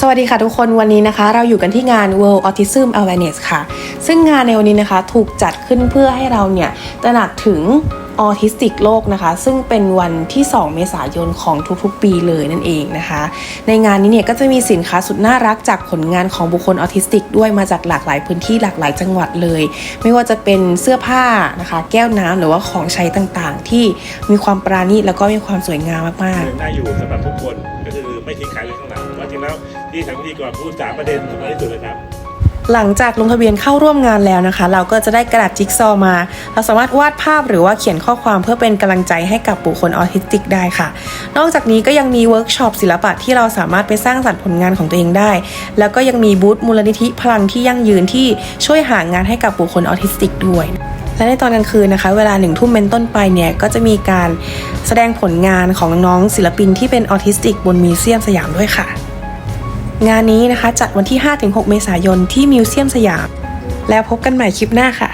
สวัสดีค่ะทุกคนวันนี้นะคะ เราอยู่กันที่งาน World Autism Awareness ค่ะ ซึ่งงานในวันนี้นะคะถูกจัดขึ้นเพื่อให้เราเนี่ยตระหนักถึง ออทิสติกโลกนะคะ ซึ่งเป็นวันที่ 2 เมษายนของทุกๆ ปีเลยนั่นเองนะคะ ในงานนี้เนี่ยก็จะมีสินค้าสุดน่ารักจากผลงานของบุคคลออทิสติกด้วยมาจากหลากหลายพื้นที่หลากหลายจังหวัดเลย ไม่ว่าจะเป็นเสื้อผ้านะคะ แก้วน้ำหรือว่าของใช้ต่างๆ ที่มีความปราณีตแล้วก็มีความสวยงามมากๆนได้อยู่สำหรับทุกคนก็คือไม่ทิ้งใครไว้ข้างหลังว่าจริงแล้วที่ทางพิธีกรพูดสามประเด็นสำคัญที่สุดเลยครับ หลังจากลงทะเบียนเข้าร่วมงานแล้วนะคะ เราก็จะได้กระดาษจิ๊กซอว์มา เราสามารถวาดภาพหรือว่าเขียนข้อความเพื่อเป็นกำลังใจให้กับบุคคลออทิสติกได้ค่ะ นอกจากนี้ก็ยังมีเวิร์กช็อปศิลปะที่เราสามารถไปสร้างสรรค์ผลงานของตัวเองได้ แล้วก็ยังมีบูธมูลนิธิพลังที่ยั่งยืนที่ช่วยหางานให้กับบุคคลออทิสติกด้วยและในตอนกลางคืนนะคะ เวลาหนึ่งทุ่มเป็นต้นไปเนี่ย ก็จะมีการแสดงผลงานของน้องศิลปินที่เป็นออทิสติกบนมิวเซียมสยามด้วยค่ะ งานนี้นะคะจัดวันที่ 5-6 เมษายนที่มิวเซียมสยาม แล้วพบกันใหม่คลิปหน้าค่ะ